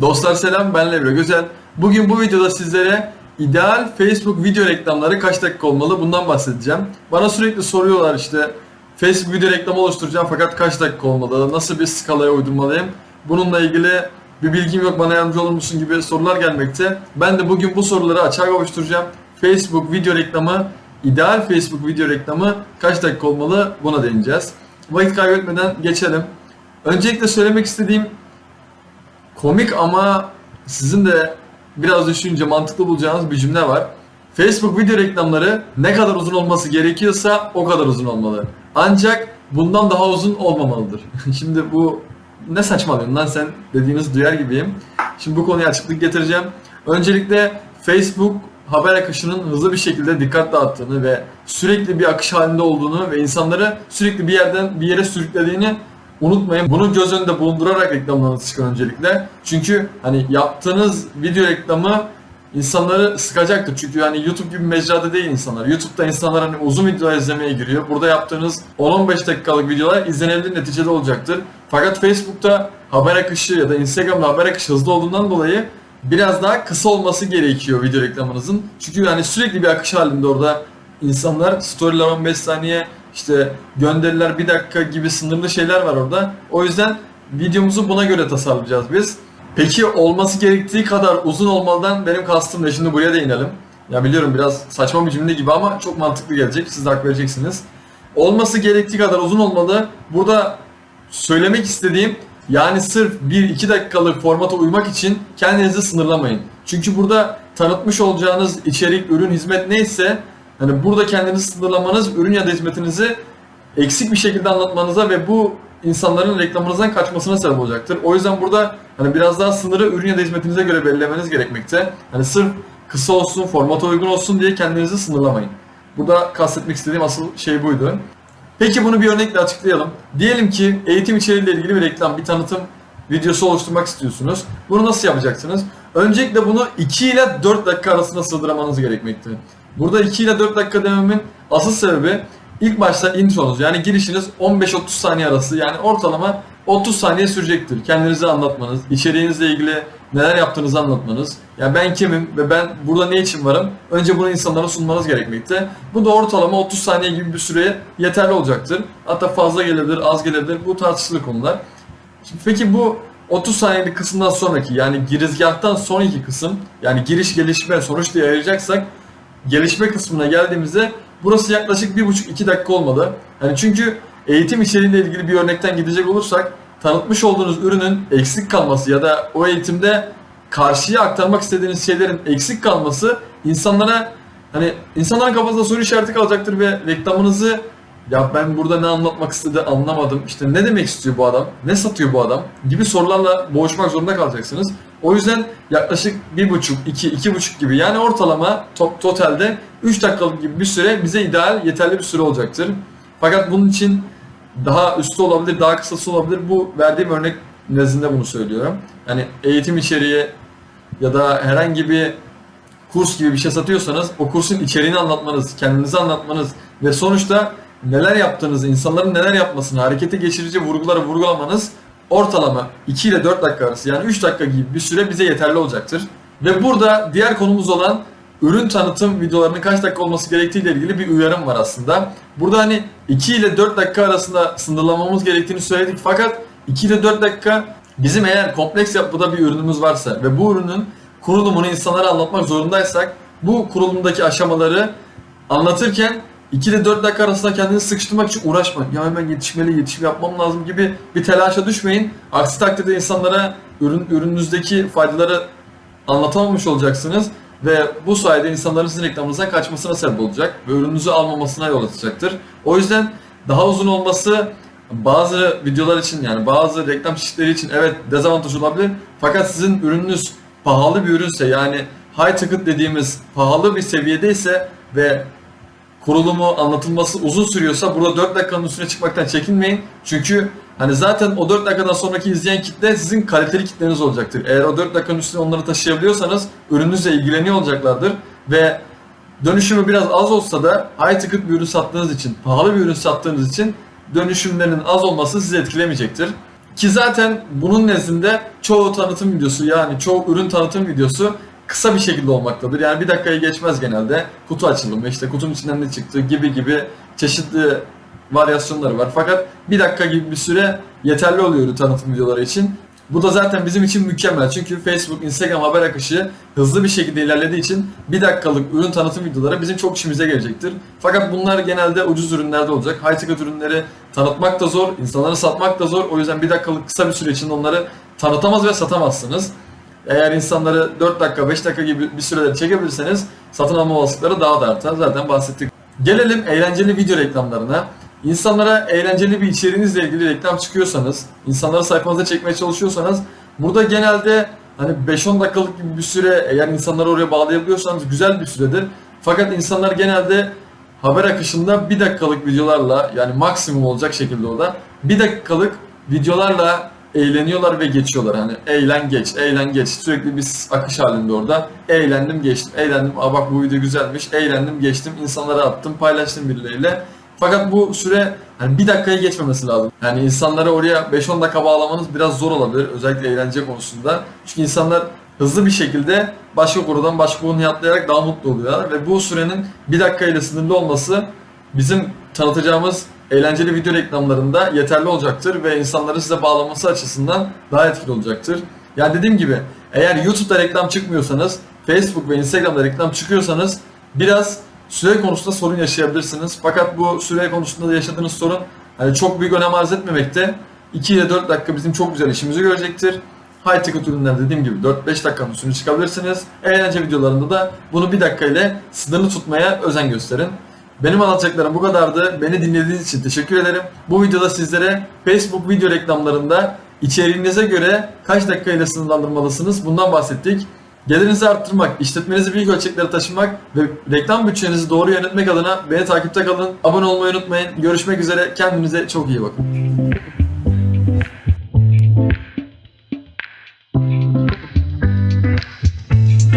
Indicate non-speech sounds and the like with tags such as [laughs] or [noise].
Dostlar selam ben Levre Güzel. Bugün bu videoda sizlere ideal Facebook video reklamları kaç dakika olmalı bundan bahsedeceğim. Bana sürekli soruyorlar işte Facebook video reklamı oluşturacağım fakat kaç dakika olmalı, nasıl bir skalaya uydurmalıyım? Bununla ilgili bir bilgim yok bana yardımcı olur musun gibi sorular gelmekte. Ben de bugün bu soruları açığa kavuşturacağım. Facebook video reklamı, ideal Facebook video reklamı kaç dakika olmalı buna değineceğiz. Vakit kaybetmeden geçelim. Öncelikle söylemek istediğim komik ama sizin de biraz düşününce mantıklı bulacağınız bir cümle var. Facebook video reklamları ne kadar uzun olması gerekiyorsa o kadar uzun olmalı. Ancak bundan daha uzun olmamalıdır. [laughs] Şimdi bu ne saçmalıyorsun lan sen dediğiniz duyar gibiyim. Şimdi bu konuya açıklık getireceğim. Öncelikle Facebook haber akışının hızlı bir şekilde dikkat dağıttığını ve sürekli bir akış halinde olduğunu ve insanları sürekli bir yerden bir yere sürüklediğini unutmayın. Bunu göz önünde bulundurarak reklamlarınızı çıkın öncelikle. Çünkü hani yaptığınız video reklamı insanları sıkacaktır. Çünkü hani YouTube gibi mecrada değil insanlar. YouTube'da insanlar hani uzun videolar izlemeye giriyor. Burada yaptığınız 10-15 dakikalık videolar izlenebilir neticede olacaktır. Fakat Facebook'ta haber akışı ya da Instagram'da haber akışı hızlı olduğundan dolayı biraz daha kısa olması gerekiyor video reklamınızın. Çünkü yani sürekli bir akış halinde orada insanlar storyler 15 saniye işte gönderiler 1 dakika gibi sınırlı şeyler var orada. O yüzden videomuzu buna göre tasarlayacağız biz. Peki olması gerektiği kadar uzun olmadan benim kastım ne? Şimdi buraya değinelim. Ya biliyorum biraz saçma bir cümle gibi ama çok mantıklı gelecek. Siz de hak vereceksiniz. Olması gerektiği kadar uzun olmalı. Burada söylemek istediğim yani sırf 1-2 dakikalık formata uymak için kendinizi sınırlamayın. Çünkü burada tanıtmış olacağınız içerik, ürün, hizmet neyse hani burada kendinizi sınırlamanız ürün ya da hizmetinizi eksik bir şekilde anlatmanıza ve bu insanların reklamınızdan kaçmasına sebep olacaktır. O yüzden burada hani biraz daha sınırı ürün ya da hizmetinize göre belirlemeniz gerekmekte. Hani sırf kısa olsun, formata uygun olsun diye kendinizi sınırlamayın. Burada kastetmek istediğim asıl şey buydu. Peki bunu bir örnekle açıklayalım. Diyelim ki eğitim içeriğiyle ilgili bir reklam, bir tanıtım videosu oluşturmak istiyorsunuz. Bunu nasıl yapacaksınız? Öncelikle bunu 2 ile 4 dakika arasında sığdırmanız gerekmekte. Burada 2 ile 4 dakika dememin asıl sebebi ilk başta intronuz yani girişiniz 15-30 saniye arası yani ortalama 30 saniye sürecektir. Kendinizi anlatmanız, içeriğinizle ilgili neler yaptığınızı anlatmanız. Yani ben kimim ve ben burada ne için varım? Önce bunu insanlara sunmanız gerekmekte. Bu da ortalama 30 saniye gibi bir süreye yeterli olacaktır. Hatta fazla gelebilir, az gelebilir. Bu tartışılı konular. Şimdi peki bu 30 saniyelik kısımdan sonraki yani girizgahtan sonraki kısım yani giriş gelişme sonuç diye ayıracaksak gelişme kısmına geldiğimizde burası yaklaşık 1,5-2 dakika olmalı. Yani çünkü eğitim içeriğiyle ilgili bir örnekten gidecek olursak tanıtmış olduğunuz ürünün eksik kalması ya da o eğitimde karşıya aktarmak istediğiniz şeylerin eksik kalması insanlara hani insanların kafasında soru işareti kalacaktır ve reklamınızı ya ben burada ne anlatmak istedi anlamadım. İşte ne demek istiyor bu adam? Ne satıyor bu adam? Gibi sorularla boğuşmak zorunda kalacaksınız. O yüzden yaklaşık 1,5, 2, 2,5 gibi yani ortalama to- totalde 3 dakikalık gibi bir süre bize ideal, yeterli bir süre olacaktır. Fakat bunun için daha üstü olabilir, daha kısası olabilir. Bu verdiğim örnek nezdinde bunu söylüyorum. Yani eğitim içeriği ya da herhangi bir kurs gibi bir şey satıyorsanız o kursun içeriğini anlatmanız, kendinizi anlatmanız ve sonuçta neler yaptığınızı, insanların neler yapmasını, harekete geçirici vurguları vurgulamanız ortalama 2 ile 4 dakika arası yani 3 dakika gibi bir süre bize yeterli olacaktır. Ve burada diğer konumuz olan ürün tanıtım videolarının kaç dakika olması gerektiği ile ilgili bir uyarım var aslında. Burada hani 2 ile 4 dakika arasında sınırlamamız gerektiğini söyledik fakat 2 ile 4 dakika bizim eğer kompleks yapıda bir ürünümüz varsa ve bu ürünün kurulumunu insanlara anlatmak zorundaysak bu kurulumdaki aşamaları anlatırken 2 ile 4 dakika arasında kendini sıkıştırmak için uğraşmayın. Ya hemen yetişmeli, yetişim yapmam lazım gibi bir telaşa düşmeyin. Aksi takdirde insanlara ürün ürününüzdeki faydaları anlatamamış olacaksınız ve bu sayede insanların sizin reklamınızdan kaçmasına sebep olacak ve ürününüzü almamasına yol açacaktır. O yüzden daha uzun olması bazı videolar için yani bazı reklam çeşitleri için evet dezavantaj olabilir. Fakat sizin ürününüz pahalı bir ürünse yani high ticket dediğimiz pahalı bir seviyedeyse ve kurulumu anlatılması uzun sürüyorsa burada 4 dakikanın üstüne çıkmaktan çekinmeyin. Çünkü hani zaten o 4 dakikadan sonraki izleyen kitle sizin kaliteli kitleniz olacaktır. Eğer o 4 dakikanın üstüne onları taşıyabiliyorsanız ürününüzle ilgileniyor olacaklardır ve dönüşümü biraz az olsa da high ticket bir ürün sattığınız için, pahalı bir ürün sattığınız için dönüşümlerinin az olması sizi etkilemeyecektir. Ki zaten bunun nezdinde çoğu tanıtım videosu yani çoğu ürün tanıtım videosu kısa bir şekilde olmaktadır. Yani bir dakikayı geçmez genelde. Kutu açılımı, işte kutunun içinden ne çıktı gibi gibi çeşitli varyasyonları var. Fakat bir dakika gibi bir süre yeterli oluyor tanıtım videoları için. Bu da zaten bizim için mükemmel. Çünkü Facebook, Instagram haber akışı hızlı bir şekilde ilerlediği için bir dakikalık ürün tanıtım videoları bizim çok işimize gelecektir. Fakat bunlar genelde ucuz ürünlerde olacak. High ticket ürünleri tanıtmak da zor, insanlara satmak da zor. O yüzden bir dakikalık kısa bir süre içinde onları tanıtamaz ve satamazsınız. Eğer insanları 4 dakika, 5 dakika gibi bir sürede çekebilirseniz satın alma olasılıkları daha da artar. Zaten bahsettik. Gelelim eğlenceli video reklamlarına. İnsanlara eğlenceli bir içeriğinizle ilgili reklam çıkıyorsanız, insanları sayfanıza çekmeye çalışıyorsanız burada genelde hani 5-10 dakikalık gibi bir süre eğer insanları oraya bağlayabiliyorsanız güzel bir süredir. Fakat insanlar genelde haber akışında bir dakikalık videolarla yani maksimum olacak şekilde o da bir dakikalık videolarla eğleniyorlar ve geçiyorlar. Hani eğlen geç, eğlen geç. Sürekli bir akış halinde orada. Eğlendim geçtim, eğlendim. Aa bak bu video güzelmiş. Eğlendim geçtim. insanlara attım, paylaştım birileriyle. Fakat bu süre hani bir dakikayı geçmemesi lazım. Yani insanları oraya 5-10 dakika bağlamanız biraz zor olabilir. Özellikle eğlence konusunda. Çünkü insanlar hızlı bir şekilde başka konudan başka konuya atlayarak daha mutlu oluyorlar. Ve bu sürenin bir dakika ile sınırlı olması bizim tanıtacağımız eğlenceli video reklamlarında yeterli olacaktır ve insanları size bağlaması açısından daha etkili olacaktır. Yani dediğim gibi eğer YouTube'da reklam çıkmıyorsanız, Facebook ve Instagram'da reklam çıkıyorsanız biraz süre konusunda sorun yaşayabilirsiniz. Fakat bu süre konusunda da yaşadığınız sorun hani çok büyük önem arz etmemekte. 2 ile 4 dakika bizim çok güzel işimizi görecektir. High ticket ürünler dediğim gibi 4-5 dakikanın üstüne çıkabilirsiniz. Eğlence videolarında da bunu 1 dakika ile sınırlı tutmaya özen gösterin. Benim anlatacaklarım bu kadardı. Beni dinlediğiniz için teşekkür ederim. Bu videoda sizlere Facebook video reklamlarında içeriğinize göre kaç dakika ile sınırlandırmalısınız bundan bahsettik. Gelirinizi arttırmak, işletmenizi büyük ölçeklere taşımak ve reklam bütçenizi doğru yönetmek adına beni takipte kalın. Abone olmayı unutmayın. Görüşmek üzere. Kendinize çok iyi bakın.